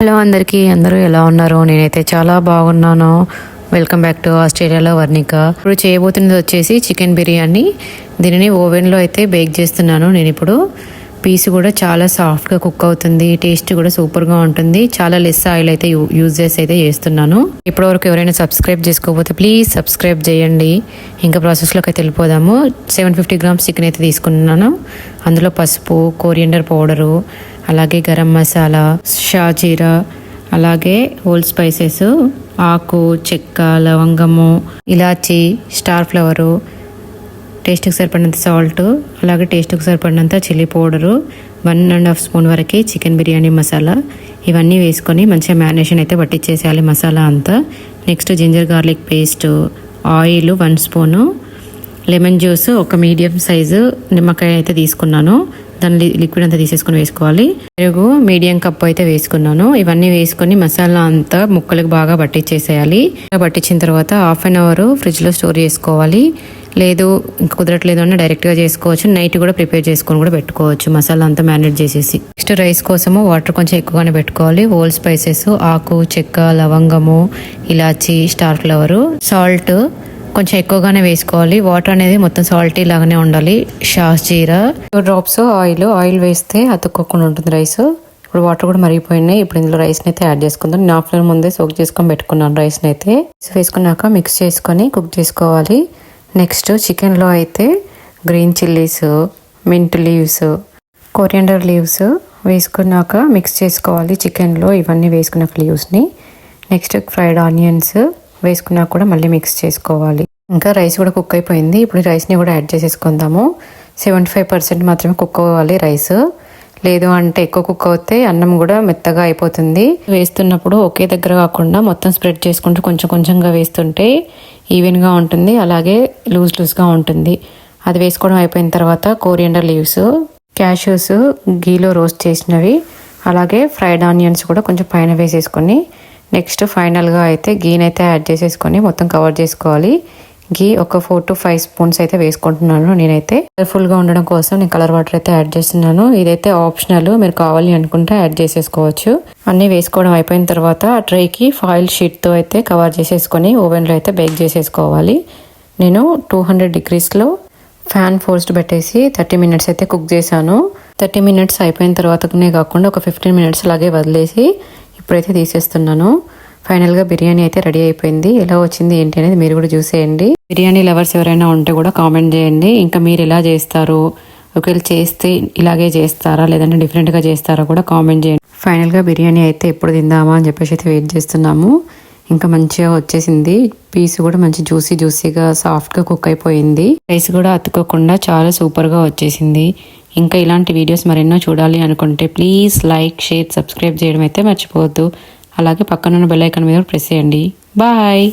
Hello అందరికీ అందరూ ఎలా ఉన్నారు? నేనైతే చాలా బాగున్నాను. వెల్కమ్ బ్యాక్ టు ఆస్ట్రేలియాలో వర్ణిక. ఇప్పుడు చేయబోతున్నది వచ్చేసి చికెన్ బిర్యానీ. దీనిని ఓవెన్లో అయితే బేక్ చేస్తున్నాను. నేను ఇప్పుడు పీస్ కూడా చాలా సాఫ్ట్గా కుక్ అవుతుంది. టేస్ట్ కూడా సూపర్గా ఉంటుంది. చాలా లెస్ ఆయిల్ అయితే యూజ్ చేసి అయితే చేస్తున్నాను. ఇప్పటివరకు ఎవరైనా సబ్స్క్రైబ్ చేసుకోకపోతే ప్లీజ్ సబ్స్క్రైబ్ చేయండి. ఇంకా ప్రాసెస్లోకి అయితే వెళ్ళిపోదాము. సెవెన్ ఫిఫ్టీ గ్రామ్స్ చికెన్ అయితే తీసుకున్నాను. అందులో పసుపు కోరియండర్ పౌడరు అలాగే గరం మసాలా షాజీరా అలాగే హోల్ స్పైసెస్ ఆకు చెక్క లవంగము ఇలాచి స్టార్ ఫ్లవరు టేస్ట్కి సరిపడినంత సాల్ట్ అలాగే టేస్ట్కి సరిపడినంత chilli powder one and half spoon వరకు చికెన్ బిర్యానీ మసాలా. ఇవన్నీ వేసుకొని మంచిగా మ్యారినేషన్ అయితే పట్టించేసేయాలి మసాలా అంతా. Next ginger garlic paste oil one spoon lemon juice ఒక మీడియం సైజు నిమ్మకాయ అయితే తీసుకున్నాను. దాని లిక్విడ్ అంతా తీసేసుకొని వేసుకోవాలి. పెరుగు మీడియం కప్పు అయితే వేసుకున్నాను. ఇవన్నీ వేసుకొని మసాలా అంతా ముక్కలకు బాగా పట్టించేసేయాలి పట్టించిన తర్వాత హాఫ్ అన్ అవర్ ఫ్రిడ్జ్లో స్టోర్ చేసుకోవాలి. లేదు ఇంకా కుదరట్లేదు అన్న డైరెక్ట్గా చేసుకోవచ్చు. నైట్ కూడా ప్రిపేర్ చేసుకొని కూడా పెట్టుకోవచ్చు. మసాలా అంతా మ్యారినేట్ చేసేసి. నెక్స్ట్ రైస్ కోసము వాటర్ కొంచెం ఎక్కువగానే పెట్టుకోవాలి. హోల్ స్పైసెస్ ఆకు చెక్క లవంగము ఇలాచి స్టార్ ఫ్లవరు సాల్ట్ కొంచెం ఎక్కువగానే వేసుకోవాలి. వాటర్ అనేది మొత్తం సాల్టీ లాగానే ఉండాలి. షాస్ జీరా. Two drops oil. ఆయిల్ వేస్తే అతుక్కోకుండా ఉంటుంది రైస్. ఇప్పుడు వాటర్ కూడా మరిగిపోయినాయి. ఇప్పుడు ఇందులో రైస్ని అయితే యాడ్ చేసుకుందాం. నేను హాఫ్ అన్ ముందే సోక్ చేసుకొని పెట్టుకున్నాను రైస్ని అయితే. వేసుకున్నాక మిక్స్ చేసుకొని కుక్ చేసుకోవాలి. నెక్స్ట్ చికెన్లో అయితే green chillies mint leaves coriander leaves వేసుకున్నాక మిక్స్ చేసుకోవాలి చికెన్లో. ఇవన్నీ వేసుకున్నాక లీవ్స్ని. నెక్స్ట్ ఫ్రైడ్ ఆనియన్స్ వేసుకున్నా కూడా మళ్ళీ మిక్స్ చేసుకోవాలి. ఇంకా రైస్ కూడా కుక్ అయిపోయింది. ఇప్పుడు రైస్ని కూడా యాడ్ చేసేసుకుందాము. సెవెంటీ ఫైవ్ పర్సెంట్ మాత్రమే కుక్ అవ్వాలి రైస్ లేదు అంటే ఎక్కువ కుక్ అవుతే అన్నం కూడా మెత్తగా అయిపోతుంది. వేస్తున్నప్పుడు ఒకే దగ్గర కాకుండా మొత్తం స్ప్రెడ్ చేసుకుంటూ కొంచెం కొంచెంగా వేస్తుంటే ఈవెన్గా ఉంటుంది. అలాగే లూజ్ లూజ్గా ఉంటుంది. అది వేసుకోవడం అయిపోయిన తర్వాత కోరియండర్ లీవ్స్ క్యాష్యూస్ గీలో రోస్ట్ చేసినవి. అలాగే ఫ్రైడ్ ఆనియన్స్ కూడా కొంచెం పైన వేసేసుకొని నెక్స్ట్ ఫైనల్గా అయితే గీని అయితే యాడ్ చేసేసుకొని మొత్తం కవర్ చేసుకోవాలి. గీ ఒక ఫోర్ టు ఫైవ్ స్పూన్స్ అయితే వేసుకుంటున్నాను నేనైతే. కలర్ఫుల్గా ఉండడం కోసం నేను కలర్ వాటర్ అయితే యాడ్ చేస్తున్నాను. ఇదైతే ఆప్షనల్ మీరు కావాలి అనుకుంటే యాడ్ చేసేసుకోవచ్చు. అన్నీ వేసుకోవడం అయిపోయిన తర్వాత ఆ ట్రేకి ఫాయిల్ షీట్తో అయితే కవర్ చేసేసుకొని ఓవెన్లో అయితే బేక్ చేసేసుకోవాలి. నేను టూ హండ్రెడ్ డిగ్రీస్లో ఫ్యాన్ ఫోర్స్డ్ పెట్టేసి థర్టీ మినిట్స్ అయితే కుక్ చేశాను. థర్టీ మినిట్స్ అయిపోయిన తర్వాతనే కాకుండా ఒక ఫిఫ్టీన్ మినిట్స్ అలాగే వదిలేసి ఇప్పుడైతే తీసేస్తున్నాను. ఫైనల్గా బిర్యానీ అయితే రెడీ అయిపోయింది. ఎలా వచ్చింది ఏంటి అనేది మీరు కూడా చూసేయండి. బిర్యానీ లవర్స్ ఎవరైనా ఉంటే కూడా కామెంట్ చేయండి. ఇంకా మీరు ఎలా చేస్తారు ఒకవేళ చేస్తే ఇలాగే చేస్తారా లేదంటే డిఫరెంట్గా చేస్తారా కూడా కామెంట్ చేయండి. ఫైనల్గా బిర్యానీ అయితే ఎప్పుడు తిందామా అని చెప్పేసి అయితే వెయిట్ చేస్తున్నాము. ఇంకా మంచిగా వచ్చేసింది. పీస్ కూడా మంచి జ్యూసీ జ్యూసీగా సాఫ్ట్గా కుక్ అయిపోయింది. రైస్ కూడా అతుక్కోకుండా చాలా సూపర్గా వచ్చేసింది. ఇంకా ఇలాంటి వీడియోస్ మరెన్నో చూడాలి అనుకుంటే ప్లీజ్ లైక్ షేర్ సబ్స్క్రైబ్ చేయడం అయితే మర్చిపోవద్దు. అలాగే పక్కనున్న బెల్ ఐకాన్ మీద ప్రెస్ చేయండి. బాయ్.